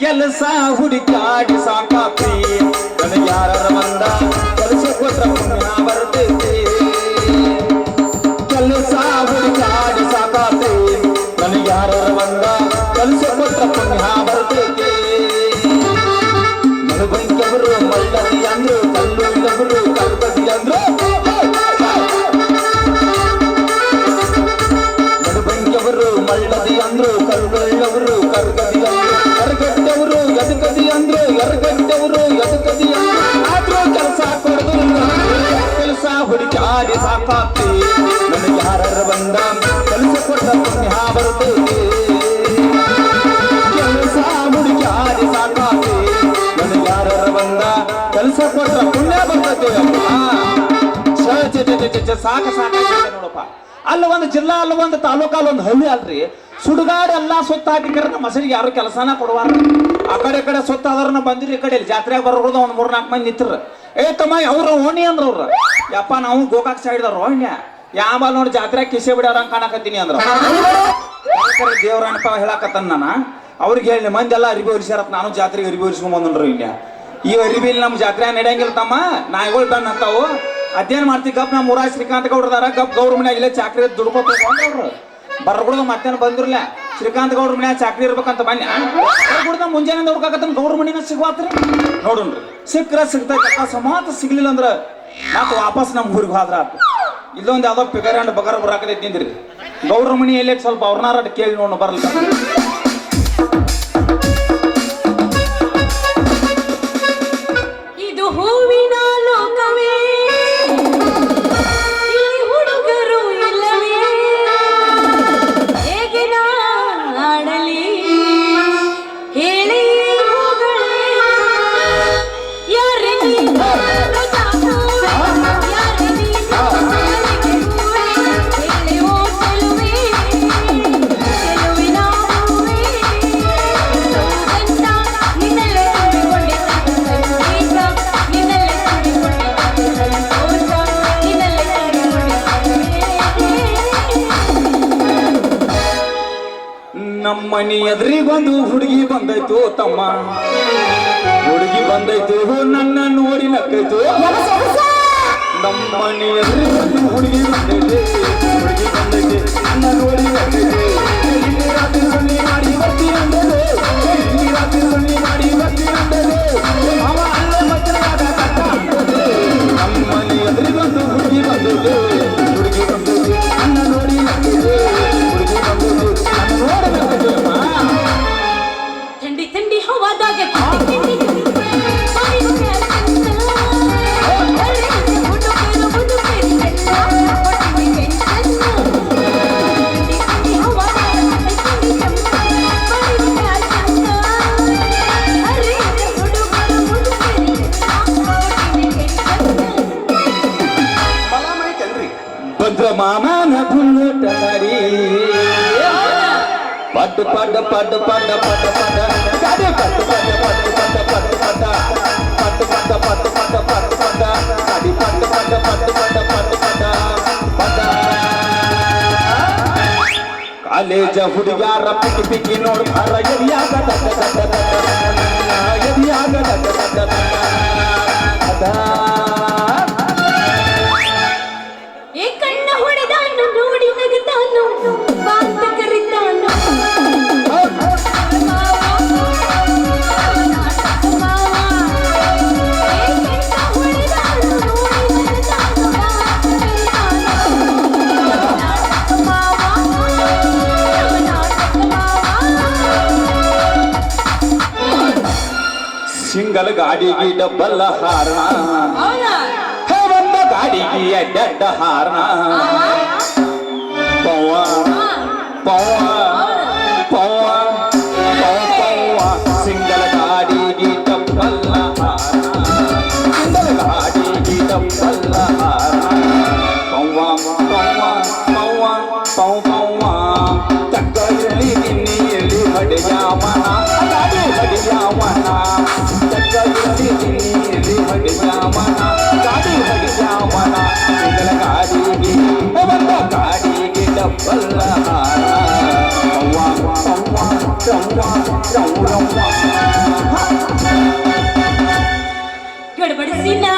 ಕೆಲಸ ಹುಡುಕಾಡಿ ನನಗೆ ಯಾರ ಬಂದ ಕೆಲಸ ಕೊಟ್ಟ ಪುಣ್ಯ ಬರ್ತೈತಿ ಕೆಲಸ ಹುಡುಕಾಡಿ ಸಾಕಾತಿ ನನಗೆ ಯಾರ ಬಂದ ಕೆಲಸ ಕೊಟ್ಟ ಪುಣ್ಯ ಬರ್ತೈತಿ ಮಲಬಂಕವರು ಮಳ್ಳದಿ ಅಂದ್ರು ಕಲ್ಲುಳ್ಳವರು ಕಲ್ಬದಿ ಅಂದ್ರು. ಹುಡುಕಾಡಿ ಸಾಕಾಗ್ತಿ ನನಗೆ ಯಾರ ಬಂದ ಕೆಲಸ ಕೊಟ್ಟ ಪುಣ್ಯ ಬರ್ತೈತಿ. ಕೆಲಸ ಹುಡುಕಾಡಿ ಸಾಕಾಗ್ತಿ ನನಗೆ ಯಾರ ಬಂದ ಕೆಲಸ ಕೊಟ್ಟ ಪುಣ್ಯ ಸಾಕ ಸಾಕ ನೋಡಪ್ಪ. ಅಲ್ಲ ಒಂದು ಜಿಲ್ಲಾ, ಅಲ್ಲ ಒಂದು ತಾಲೂಕ ಒಂದು ಹಳ್ಳಿ ಅಲ್ರಿ. ಸುಡುಗಾಡು ಎಲ್ಲಾ ಸುತ್ತ ಹಾಕಿದ್ರೆ ನಮ್ಮ ಮಸರಿಗೆ ಯಾರು ಕೆಲಸನ ಕೊಡುವಾರ ಆ ಕಡೆ ಕಡೆ ಸುತ್ತ ನಾವು ಬಂದಿರಿ ಈ ಕಡೆ ಜಾತ್ರೆಗೆ ಬರೋದು ಒಂದು ಮೂರ್ ನಾಲ್ಕು ಮಂದಿ ನಿಂತರ ಏ ತಮ್ಮ, ಅವ್ರ ಓಣಿ ಅಂದ್ರ ಅವ್ರ. ಯಪ್ಪ, ನಾವು ಗೋಕಾಕ್ ಸೈಡ್ ಓಣ್ಯ. ಯಾವ ನೋಡಿ ಜಾತ್ರೆ ಕಿಸೆ ಬಿಡೋರಂಗ ಕಾಣಕತ್ತೀನಿ ಅಂದ್ರ. ದೇವ್ರಣ್ಣಪ್ಪ ಹೇಳಕತ್ತನ್ ನಾನು. ಅವ್ರಿಗೆ ಹೇಳಿ ಮಂದಿ ಎಲ್ಲ ಅರಿಬಿ ಹೊರಿಸ್ಯಾರತ್, ನಾನು ಜಾತ್ರೆಗೆ ಅರಿಬಿ ಹೊರಿಸ್ಕೊಂಡ್ ಬಂದನ್ರಿ ಇನ್ಯ ಈ ಅರಿಬಿಲಿ ನಮ್ಮ ಜಾತ್ರೆ ನಡೆಯಂಗಿಲ್ಲ ತಮ್ಮ. ನಾಯಿಗಳು ಬಂದ್ ಅಂತಾವು ಅದೇನ್ ಮಾಡ್ತಿ ಗಪ್ ನಮ್ಮ ಊರಾಗ ಶ್ರೀಕಾಂತ್ ಗೌಡ್ರದಾರ ಗಪ್ ಗೌಡ್ರ ಮನ್ಯಾಗ ಇಲ್ಲೇ ಚಾಕ್ರಿ ದುಡ್ಕೋತ ಅವ್ರು. ಬರ್ಗುಡ್ದ ಮತ್ತೇನು ಬಂದಿರ್ಲ? ಶ್ರೀಕಾಂತ್ ಗೌಡ್ರ ಮನ್ಯಾಗ ಚಾಕ್ರಿ ಇರ್ಬೇಕಂತ ಬನ್ನಿ ಬರ್ಗುಡ್ದ ಮುಂಜಾನೆ ಹುಡ್ಕಾಕತ್ತ ಗೌಡ್ರ ಮನಿನ ಸಿಗುವಾತ್ರಿ? ನೋಡುನ್ರಿ, ಸಿಕ್ಕ್ರ ಸಿಗ್ತೈತಪ್ಪ ಸಮಾತ ಸಿಗ್ಲಿಲ್ಲ ಅಂದ್ರ ಮತ್ತೆ ವಾಪಸ್ ನಮ್ಮ ಊರಿಗೆ ಹೋದ್ರ ಆತು. ಇಲ್ಲೊಂದು ಯಾವ್ದೋ ಪಿಗರ್ ಅಂಡ್ ಬಗರ್ ಬರಾಕತೈತಿ ನಿಂದ್ರಿ. ಗೌಡ್ರ ಮನಿ ಎಲ್ಲಿ ಸ್ವಲ್ಪ ಅವ್ರನಾರ ಕೇಳಿ ನೋಡೋಣ ಬರಲ್ಲ ಮನಿ ಎದ್ರಿಗೊಂದು ಹುಡುಗಿ ಬಂದೈತು ತಮ್ಮ. ಹುಡುಗಿ ಬಂದೈತೆ ನನ್ನ ಊರಿನಕ್ಕೈತು ನಮ್ಮ ಮನೆಯಲ್ಲಿ ಹುಡುಗಿ ಬಂದೈತೆ ಹುಡುಗಿ ಬಂದೈತೆ ನನ್ನ ಊರಿನಕ್ಕೈತೆ ರಾತ್ರಿ ಮಾಡಿ ಬರ್ತೀಯ పట్టు పడ్డ పడ్డ పడ్డ పట్ట పడ్డ కాదు పట్టు పడ్డ పట్టు పడ్డ పట్టు పడ్డ పట్టు పడ్డ పట్టు పడ్డ పట్టు పడ్డ అది పట్టు పడ్డ పట్టు పడ్డ పట్టు పడ్డ పడ్డ ಕಾಲೇಜ ಹುಡುಗಾರ ಪಿಟಿ ಪಿಟಿ ನೋಡು ಭಾರ ಎದಿಯಾಗ ದಡ್ಡ ದಡ್ಡ ದಡ್ಡ ಎದಿಯಾಗ ದಡ್ಡ ದಡ್ಡ ದಡ್ಡ ಏ ಕಣ್ಣ ಹೊಡೆದಾನು ನೋಡಿ ನಗತಾನು ಅಂಕಲ್ ಗಾಡಿಗೆ ಡಬ್ಬಲ್ ಹಾರಣ ಹೇಮಂತ ಗಾಡಿಗೆ ಅಡ್ಡ ಹಾರಣ. ಪವ ಪವ ಪವ ಪವ ಸಿಂಗಲ್ ಗಾಡಿಗೆ ಡಬ್ಬಲ್ ಸಿಂಗಲ್ ಗಾಡಿಗೆ ಡಬ್ಬಲ್ ಪವ ಪವ ಪವ ಪವ ಪವ ತಕ್ಕಲ್ಲಿ ನಿನ್ನೆಯಲ್ಲಿ ಹಡೆಯ ಮನ ಗಡಬಡಿಸಿ ನಾ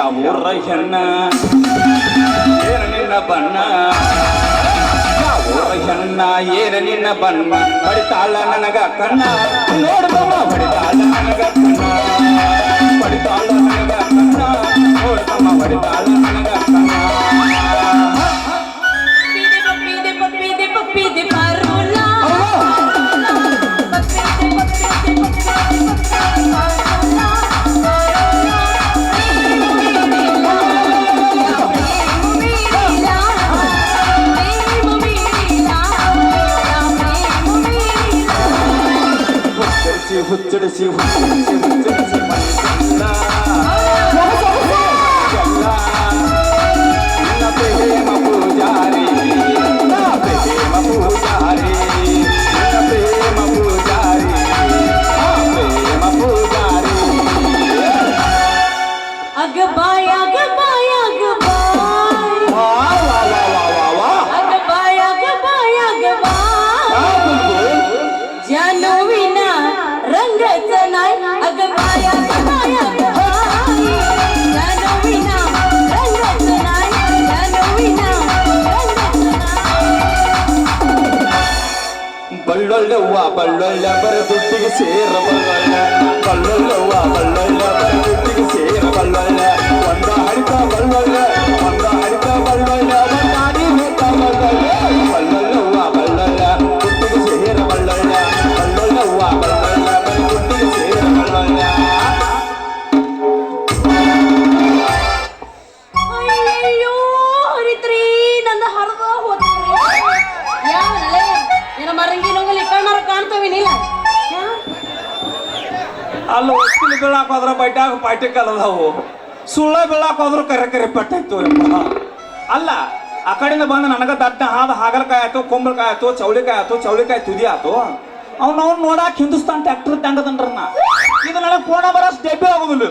ಯಾವೂರ ಹೆಣ್ಣ, ಏನ ನಿನ್ನ ಬಣ್ಣ? ಯಾವೂರ ಹೆಣ್ಣ, ಏನ ನಿನ್ನ ಬಣ್ಣ? ಬಡಿತಾಳ ನನಗ ಕಣ್ಣ. ನೋಡ್ದಮ್ಮ ಬಡಿತಾಳ ನನಗ ಕಣ್ಣ. ಬಡಿತಾಳ ನನಗ ಕಣ್ಣ. ನೋಡ್ದಮ್ಮ ಬಡಿತಾಳ ನನಗ ಕಣ್ಣ. 지금 ಬಳ್ಳೊಳ್ಳೆವ್ವ ಬಳ್ಳೊಳ್ಳೆ ಬರ ದುಡ್ಡಿಗೆ ಸೇರ ಬಳ್ಳೊಳ್ಳೆ ಬಳ್ಳೊಳ್ಳೆವ್ವ ಬಳ್ಳೊಳ್ಳೆ ಕಲದವು ಸುಳ್ಳ ಬೀಳಾಕ ಹೋದ್ರು ಕರೆ ಕರೆ ಪಟ್ಟಾಯ್ತು ಯಪ್ಪ. ಅಲ್ಲ ಆ ಕಡೆಯಿಂದ ಬಂದು ನನಗೆ ದಡ್ಡ ಹಾದ ಹಾಗಲಕಾಯಿ ಆಯ್ತು ಕುಂಬಳಕಾಯಿ ಆಯ್ತು ಚೌಳಿಕಾಯಿ ಆಯ್ತು ಚೌಳಿಕಾಯಿ ತುದಿ ಆಯ್ತು ಅವ್ನ ಅವ್ನು ನೋಡಾಕ ಹಿಂದೂಸ್ತಾನ್ ಟ್ಯಾಕ್ಟರ್ ತಂಡದನ್ರನ್ನ ಇದು ನನಗೆ ಕೋಣ ಬರೋ ಸ್ಟೆಪ್ ಆಗೋದಿಲ್ಲ.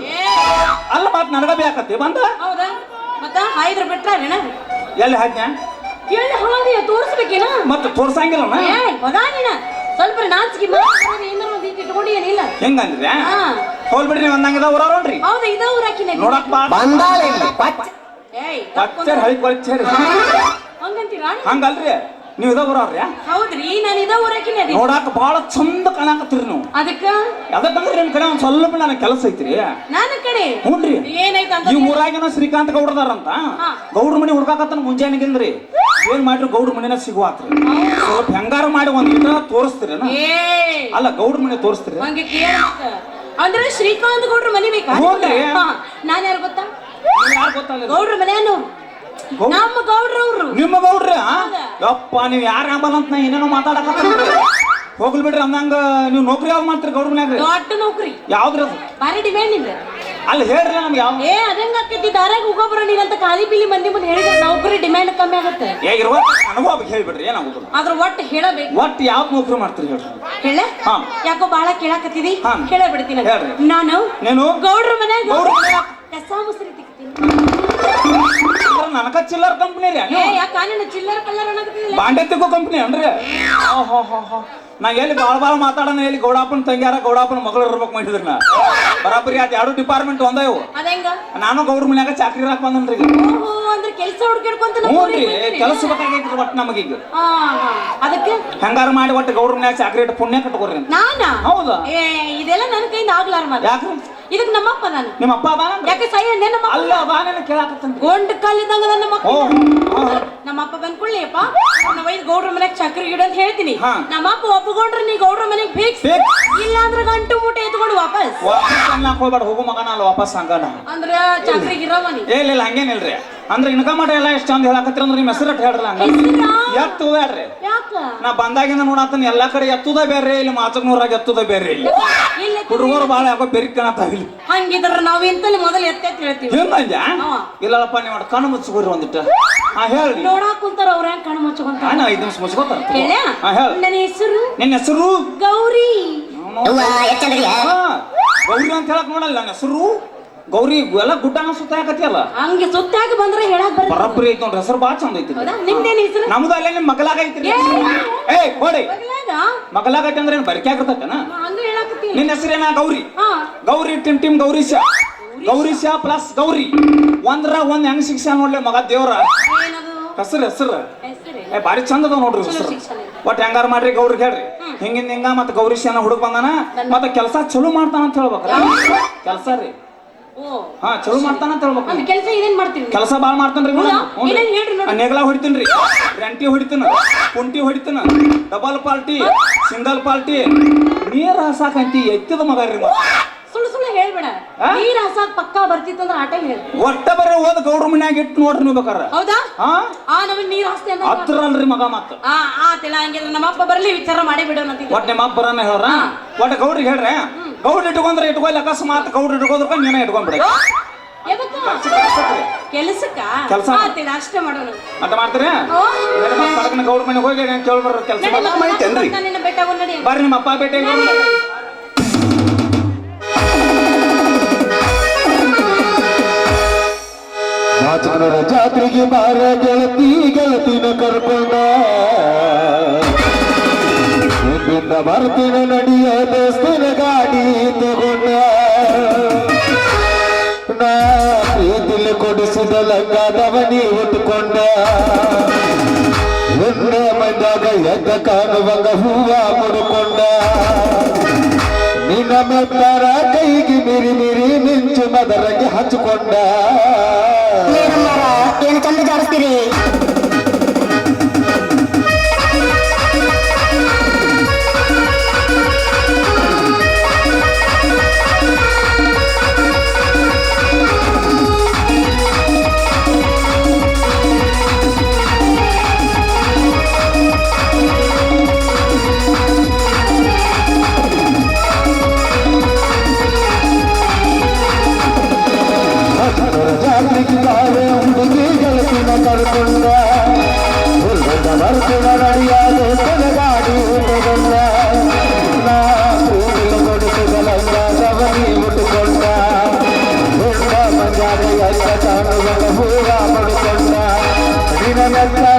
ಅಲ್ಲ ಮತ್ತೆ ನನಗ ಬೇಕತ್ತಿ ಬಂದ? ಹೌದಾ? ಮತ್ತ ಹಾಯ್ದ್ರ ಎಲ್ಲಿ ಹಾಜ್ಞ ಎಲ್ಲಿ ಹಾದಿ ತೋರಿಸ್ಬೇಕೇನ ಮತ್ತೆ ತೋರ್ಸಂಗಿಲ್ಲ ಸ್ವಲ್ಪ ನಾಚಿಕೆ ಮಾಡಿ ಏನಾರ ಒಂದ್ ಹೆಂಗಂದ್ರೆ ಹೋಲ್ ಬಿಡ್ರಿ ಒಂದಂಗದ ಊರ ನೋಡ್ರಿ ಹೌದು ಇದ ಊರಾಕಿನ ನೋಡಕ್ ಬಂದಾಳ ಇಲ್ಲಿ. ಪಚ್ಚ ಏಯ್ ಕಚ್ಚರ್ ಹಳಿ ಹಂಗಂತೀರಾ? ಹಂಗಲ್ರಿ. ನೀವು ಇದ ಊರವ್ರಿ ಹೌದ್ರಿ ನಾನು ಇದ ಊರಾಕಿನ ನೋಡಾಕ ಬಾಳ ಚಂದ ಕಾಣಕತ್ತೀರಿ ನೀವು. ಅದಕ್ಕ? ಅದಕ್ಕಂದ್ರೆ ನಿಮ್ ಕಡೆ? ಒಂದ್ ಸ್ವಲ್ಪ ನನಗೆ ಕೆಲಸ ಐತ್ರಿ. ನನ್ನ ಕಡೆ? ಹ್ಞೂನ್ರಿ ಏನಾಯ್ತು ಅಂತ ಈ ಊರಾಗೇನೋ ಶ್ರೀಕಾಂತ್ ಗೌಡ್ರದಾರಂತ. ಗೌಡ್ರ ಮನಿ ಹುಡ್ಕಾಕತ್ತನ ಮುಂಜಾನೆಗಿಂದ್ರಿ. ಏನ್ ಮಾಡ್ರಿ? ಗೌಡ್ರ ಮನಿನ ಸಿಗುವಾತ್ರಿ. ಸ್ವಲ್ಪ ಹೆಂಗಾರ ಮಾಡಿ ಒಂದ್ ತೋರಿಸ್ತೀರಿ ತೋರಿಸ್ತೀರೇನ? ಏ ಅಲ್ಲ ಗೌಡ್ರ ಮನಿ ತೋರಿಸ್ತೀರಿ? ಅಂದ್ರೆ ಶ್ರೀಕಾಂತ್ ಗೌಡ್ರ ಮನಿ ಬೇಕಾ? ಹೌದ್ರಿ. ನಾನ್ ಯಾರು ಗೊತ್ತಾ? ಯಾರು ಗೊತ್ತಾಗಲ್ಲ ಗೌಡ್ರ ಮನೆಯನ್ನು. ಗೌ- ನಮ್ಮ ಗೌಡ್ರವ್ರು. ನಿಮ್ಮ ಗೌಡ್ರಿ ಆ? ಹೌದಾ? ಯಪ್ಪ ನೀವ್ ಯಾರ ಅಂಬಲ್ಲ ಅಂತ ನಾ ಏನೇನೋ ಮಾತಾಡಕತ್ತೀರಿ ಹೋಗ್ಲಿ ಬಿಡ್ರಿ ಅಂದಂಗ ನೀವು ನೌಕರಿ ಯಾವ್ದು ಮಾಡ್ತೀರಿ ಗೌಡ್ರ ಮನ್ಯಾಗ ದೊಡ್ಡ ನೌಕರಿ. ಯಾವ್ದ್ರಿ ಅದು ಭಾರಿ ಡಿಮ್ಯಾಂಡ್ನಿಂದ ಅಲ್ಲಿ ಹೇಳ್ರಿ ನಮ್ಗೆ ಯಾವ ಏ ಅದಂಗ ಆಕೈತಿ ದಾರಾಗ ಹೋಗೋಬ್ರ ಅಂತ ಖಾಲಿ ಬಿಲಿ ಮಂದಿ ಮುಂದೆ ಹೇಳಿದ್ರೆ ನೌಕರಿ ಡಿಮ್ಯಾಂಡ್ ಕಮ್ಮಿ ಆಗುತ್ತೆ. ಹೇಗಿರುವ ಅನುಭವ ಹೇಳ್ಬಿಡ್ರಿ ಏನಾಗುದಿಲ್ಲ ಆದ್ರ ಒಟ್ಟು ಹೇಳಬೇಕು. ಒಟ್ಟು ಯಾವ ನೌಕರಿ ಮಾಡ್ತೀರಿ ಹೇಳ್ರಿ. ಹೇಳ? ಹಾ. ಯಾಕೋ ಬಾಳ ಕೇಳಾಕತ್ತಿದಿ ಹಾ. ಹೇಳ ಬಿಡ್ತೀನಿ ಹೇಳ್ರಿ. ನಾನು ನೀನು? ಗೌಡ್ರ ಮನ್ಯಾಗ ಗೌಡ್ರ ಮನ್ಯಾಗ? ಕಸ ಮುಸ್ರಿ ತಿಕ್ತೀನಿ. ನನಕ ಚಿಲ್ಲರ್ ಕಂಪ್ನಿ ರೀ ಏ ಯಾಕ ನಿನ್ನ ಚಿಲ್ಲರ್ ಕಲ್ಲರ್ ಅನ್ನಕತ್ತಿದಿಲ್ಲ ಬಾಂಡೆ ತೆಗೋ ಕಂಪ್ನಿ ಅನ್ರಿ ನಾ ಎಲ್ಲಿ ಬಾಳ ಬಾಳ ಮಾತಾಡೋಣ ಎಲ್ಲಿ ಗೌಡಪ್ಪನ ತಂಗ್ಯಾರ ಗೌಡಪ್ಪನ ಮಗಳು ಇರ್ಬೇಕು ಮಾಡಿದ್ರಿ ನಾ ಬರಾಬರಿ ಆತ ಎರಡು ಡಿಪಾರ್ಟ್ಮೆಂಟ್ ಒಂದ ಇವು ಅದಂಗ ನಾನು ಗೌಡ್ರ ಮನ್ಯಾಗ ಚಾಕ್ರಿ ಹಾಕ್ ಬಂದನ್ರಿ ಈಗ ಓಹೋ ಅಂದ್ರೆ ಕೆಲಸ ಹುಡ್ಕಿಡ್ಕೊಂತ ನಮ್ಮ ಹ್ಞೂ ಊರಿಗೆ ರೀ ಬಂದಿರಿ? ಕೆಲಸ ಬೇಕಾಗೈತ್ರಿ ಒಟ್ಟು ನಮಗೀಗ ಹಾ, ಹಾ. ಅದಕ್ಕೆ ಹೆಂಗಾರ ಮಾಡಿ ಒಟ್ಟು ಗೌಡ್ರ ಮನ್ಯಾಗ ಚಾಕ್ರಿ ಇಟ್ಟು ಪುಣ್ಯ ಕಟ್ಕೋರಿ ಅಂತ ನಾನಾ ಹೌದಾ ಏ ಇದೆಲ್ಲ ನನ್ನ ಕೈಯಿಂದ ಆಗ್ಲಾರ ಮಾತು ಯಾಕ್ರಿ ಇದಕ್ ನಮ್ಮಪ್ಪ ನಾನು. ನಿಮ್ಮ ಅಪ್ಪ ಯಾಕೆ ಸೈ ಅಂದೆ ನಮ್ಮ ಅಲ್ಲ ಅದಾನೇನ ಕೇಳಾಕತ್ತಂತ ಗೊಂಡ್ ಕಲ್ಲಿದ್ದಂಗ ಅದ ನಮ್ಮ ಓ ಅಪ್ಪ ಬಂದ್. ನಮ್ಮ ಅಪ್ಪ ನಮ್ಮ ವೈದ್ ಗೌಡ್ರ ಮನೆಗೆ ಚಕ್ರಿ ಗಿಡ ಅಂತ ಹೇಳ್ತೀನಿ. ನಮ್ಮ ಅಪ್ಪ ಒಪ್ಪಿಕೊಂಡ್ರೆ ನೀ ಗೌಡ್ರ ಮನೆಗೆ ಫಿಕ್ಸ್. ಇಲ್ಲ ಅಂದ್ರೆ ಗಂಟು ಮೂಟೆ ಎತ್ಕೊಂಡು ವಾಪಸ್. ವಾಪಸ್ ಅನ್ನಾಕ್ ಹೋಗ್ಬೇಡ ಹೋಗು ಮಗನ ಅಲ್ಲ ವಾಪಸ್ ಹಂಗನ. ಅಂದ್ರ ಚಕ್ರಿ ಗಿರವನಿ ಏ ಇಲ್ಲ ಇಲ್ಲ ಹಂಗೇನಿಲ್ರಿ. ಅಂದ್ರೆ ಇನ್ಕಮ್ ಮಾಡಿ ಎಲ್ಲ ಎಷ್ಟು ಚಂದ ಹೇಳಕತ್ತೀರ ಅಂದ್ರೆ ನಿಮ್ಮ ಹೆಸರು ಹೇಳ್ರಿ ಹಂಗ? ಎತ್ತು ಬೇಡ್ರಿ ಯಾಕ? ನಾ ಬಂದಾಗಿಂದ ನೋಡಾತನ ಎಲ್ಲಾ ಕಡೆ ಎತ್ತುದ ಬೇರೆ ಇಲ್ಲಿ ಮಾಚಕ್ನೂರಾಗ ಎತ್ತುದ ಬೇರೆ ಇಲ್ಲಿ. ಇಲ್ಲ ಹುಡುಗರು ಬಾಳ ಯಾಕೋ ಬೆರಿ ಕಾಣತಾವ ಇಲ್ಲಿ. ಹಂಗಿದ್ರ ನಾವ್ ಇಂತಲ್ಲಿ ಮೊದಲು ಎತ್ತೆತ್ ಹೇಳ್ತೀವಿ. ಹಿಂಗಂಜ ಹಾ. ಇಲ್ಲಪ್ಪ ನೀವು ಕಣ್ಣು ಮುಚ್చుಕೋರಿ ಒಂದಿಟ್ಟು. ಆ ಹೇಳಿ ನೋಡಾಕ್ ಕುಂತಾರ ಅವ್ರ ಹೆಂಗ್ ಕಣ್ಣು ಮುಚ್ಕೊಂತ ನಾನು ಐದು ನಿಮಿಷ ಮುಚ್ಕೋತಾರ ಹೇಳ ಹಾ ಹೇಳಿ. ನನ್ನ ಹೆಸರು ನಿನ್ನ ಹೆಸರು? ಗೌರಿ. ಹಾ, ಗೌರಿ ಅಂತ ಹೇಳಕ್ ನೋಡಲ್ಲ ನನ್ನ ಹೆಸರು? ಗೌರಿ ಎಲ್ಲ ಗುಡ್ಡ ಸುತ್ತ ಹಾಕತಿಯಲ್ಲ ಹಂಗೆ ಸುತ್ತಾಕ ಬಂದ್ರೆ ಹೇಳಕ್ ಬರ ಬರಬ್ಬರಿ ಐತಿ ನೋಡ್ರಿ ಹೆಸರು ಭಾಳ ಚಂದ ಐತಿ ಹೌದಾ? ನಿಮ್ದೇನ್ ಹೆಸರು? ನಮ್ದು ಅಲ್ಲೇ ನಿಮ್ ಮಗಲಾಗ ಐತಿ ಏ! ಏ ಕೊಡಿ ಮಗಳಾಗ? ಮಗಲಾಗ ಐತಿ ಅಂದ್ರೆ ಏನ್ ಬರಿಕೆ ಆಗಿರ್ತೈತನ? ಹಂಗ ಹೇಳಕತ್ತೀನಿ. ನಿನ್ನ ಹೆಸರೇನ? ಗೌರಿ. ಹಾ. ಗೌರಿ ಟಿಮ್ ಟಿಮ್ ಗೌರೀಶ ಗೌರೀಶ ಪ್ಲಸ್ ಗೌರಿ. ಒಂದ್ರ ಒಂದ್ ಹೆಂಗ್ ಶಿಕ್ಷಣ ನೋಡ್ಲಿ ಮಗ ದೇವ್ರ? ಏನದು? ಹೆಸರು ಹೆಸರು. ಹೆಸರು ಏ ಬಾರಿ ಚಂದ ಅದಾವ ನೋಡ್ರಿ ಹೆಸರು. ಒಟ್ ಹೆಂಗಾರ ಮಾಡ್ರಿ ಗೌರಿ ಹೇಳ್ರಿ. ಹಿಂಗಿಂದ ಹಿಂಗ ಮತ್ತೆ ಗೌರಿ ಶಾನ ಹುಡುಗ ಬಂದಾನ. ಮತ್ತೆ ಕೆಲಸ ಚಲೋ ಮಾಡ್ತಾನ ಅಂತ ಹೇಳ್ಬೇಕಲ್ಲ ಕೆಲಸ ರೀ. ಹಾ ಚಲೋ ಮಾಡ್ತಾನ ಅಂತ ಹೇಳ್ಬೇಕು. ಕೆಲಸ ಇದೇನ್ ಮಾಡ್ತೀನಿ ಕೆಲಸ ಬಾಳ್ ಮಾಡ್ತಾನ್ರಿ ಹೌದಾ? ಏನೇನ್ ಹೇಳ್ರಿ ನೋಡಿ. ನೆಗಲ ಹೊಡಿತೀನ್ರಿ ಹೊಡಿತಾನ. ಕುಂಟಿ ಹೊಡಿತಾನ. ಡಬಲ್ ಪಾರ್ಟಿ ಸಿಂಗಲ್ ಪಾರ್ಟಿ ನೀರ್ ಹಾಸಾಕಂತಿ ಎತ್ತಿದ ಮಗ ರೀ ಮಗ. ಸುಳ್ಳು ಸುಳ್ಳು ಹೇಳ್ಬೇಡ. ಆ? ನೀರ್ ಹಸಾಕ್ ಪಕ್ಕಾ ಬರ್ತಿತ್ತಂದ್ರ ಆಟ ಹೇಳ. ಒಟ್ಟ ಬರೀ ಹೋದ ಗೌಡ್ರ ಮನ್ಯಾಗ ಇಟ್ಟು ನೋಡ್ರಿ ನೀವು ಬೇಕಾರ. ಹೌದಾ? ಹಾ ಆ ನಮಗ್ ನೀರ್ ಹಾಸ್ತಿ ಅಂತ ಹತ್ರಲ್ರಿ ಮಗ ಮತ್ತ. ಆ ಆತಿಲ್ಲ ಹಂಗಿದ್ರೆ ನಮ್ಮಪ್ಪ ಬರ್ಲಿ ವಿಚಾರ ಮಾಡಿ ಬಿಡೋಣ ಅಂತಿದ್ದೆ. ಒಟ್ ನಿಮ್ಮ ಅಪ್ಪರನ್ನ ಹೇಳ್ರ? ಒಟ್ಟ ಗೌಡ್ರಿಗೆ ಹೇಳ್ರೆ? ಗೌಡ್ರ ಇಟ್ಕೊಂಡ್ರೆ ಇಟ್ಕೊಲ್ಲ ಅಕಸ್ಮಾತ್ ಗೌಡ್ ಇಟ್ಕೋದ್ರ ನೀನ ಇಟ್ಕೊಂಡ್ಬಿಡ? ಕೆಲ್ಸಕ್ಕ ಕೆಲ್ಸ. ಆತಿಲ್ಲ ಅಷ್ಟೇ ಮಾಡೋಣ ಅಟ್ಟ ಮಾಡ್ತೀರಿ? ಓ, ಸಡಗನ ಗೌಡ್ರ ಮನೆಗೆ ಹೋಗಿ ಕೆಲಸ? ನಾನು ನಿನ್ನ ಬೆಟ್ಟ ನಡಿ ಬರ್ರಿ ನಿಮ್ಮ ಅಪ್ಪ ಭೇಟಿ ಆಗಿ ಜಾತ್ರೆಗೆ ಬಾರ ಗೆಳತಿ ಗೆಳತಿನ ಕರ್ಕೊಂಡ. ಇಲ್ಲಿಂದ ಬರ್ತೀನ ನಡಿಯ ದೇವಸ್ಥಾನ ಗಾಡಿ ತಗೊಂಡ. ನಾ ಪ್ರೀತಿಲಿ ಕೊಡಿಸಿದ ಲಂಗಾದವನಿ ಉಟ್ಕೊಂಡ. ಎನ್ನ ಮಂದಾಗ ಎದ್ದ ಕಾಣುವಂಗ ಹೂವ ಮುಡ್ಕೊಂಡ. ನಿನ್ನ ಮೆಬ್ಬರ ಕೈಗೆ ಮಿರಿ ಮಿರಿ ಮಿಂಚು ಮದರಗೆ ಹಚ್ಕೊಂಡ. ಏನು ಚಂದ ಜಾರಿಸ್ತೀರಿ? ನಿನ್ನ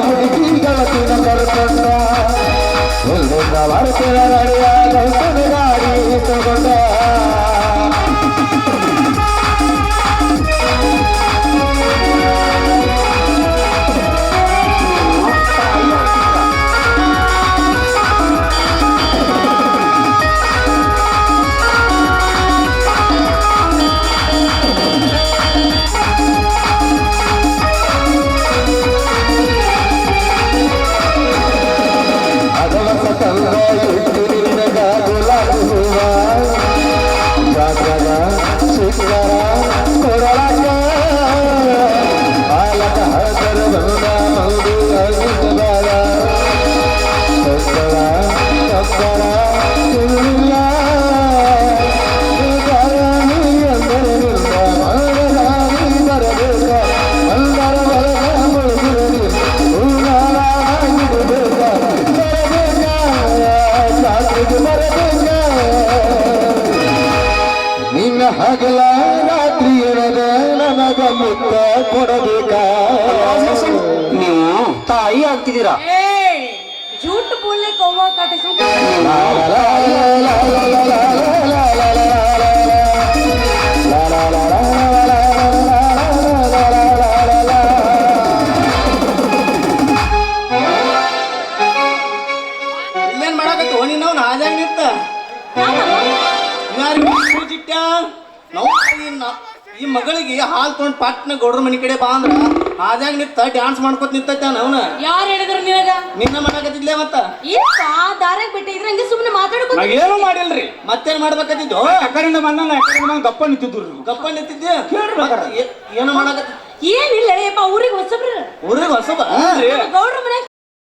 ಕೊಡಬೇಕ? ನೀವು ತಾಯಿ ಆಗ್ತಿದ್ದೀರಾ? झूठ बोलने कौवा काटे ಇಲ್ಲೇನ್ ಮಾಡಕತ್ತು? ನೀನು ನಾದ್ಯಾಗ ನಿಂತ? ಯಾರು ನಾವು ಈ ಮಗಳಿಗೆ ಹಾಲು ತೊಗೊಂಡು ಪಟ್ನ ಗೌಡ್ರ ಮನಿ ಕಡೆ ಬಾ ಅಂದ್ರ ಆದಾಗ ನಿಂತ ಡ್ಯಾನ್ಸ್ ಮಾಡ್ಕೊತ ನಿಂತೈತೆ ಅವನು. ಯಾರು ಹೇಳಿದ್ರು ನಿನಗ? ನಿನ್ನ ಮಾಡಾಕತ್ತಿದ್ಲೇ ಮತ್ತ? ಇಲ್ಲ ದಾರ್ಯಾಗ ಬಿಟ್ಟಿದ್ರೆ ಹಂಗೆ ಸುಮ್ಮನೆ ಮಾತಾಡ್ಕೊ ಏನು ಮಾಡಿಲ್ರಿ. ಮತ್ತೇನ್ ಮಾಡ್ಬೇಕತ್ತಿದ್ದು ಕಡೆಯಿಂದ ಬಂದ ಬಂದ್ ಗಪ್ಪ ನಿಂತಿದ್ರು ಗಪ್ಪ ನಿಂತಿದ್ದೆ? ಕೇಳ್ರಿ ಏ- ಏನೋ ಮಾಡಾಕತ್ತಿ? ಏನಿಲ್ಲ ಯಪ್ಪ ಊರಿಗೆ ಹೊಸಬ್ರಿ. ಊರಿಗೆ ಹೊಸಬ ಗೌಡ್ರ ಮನ್ಯಾಗ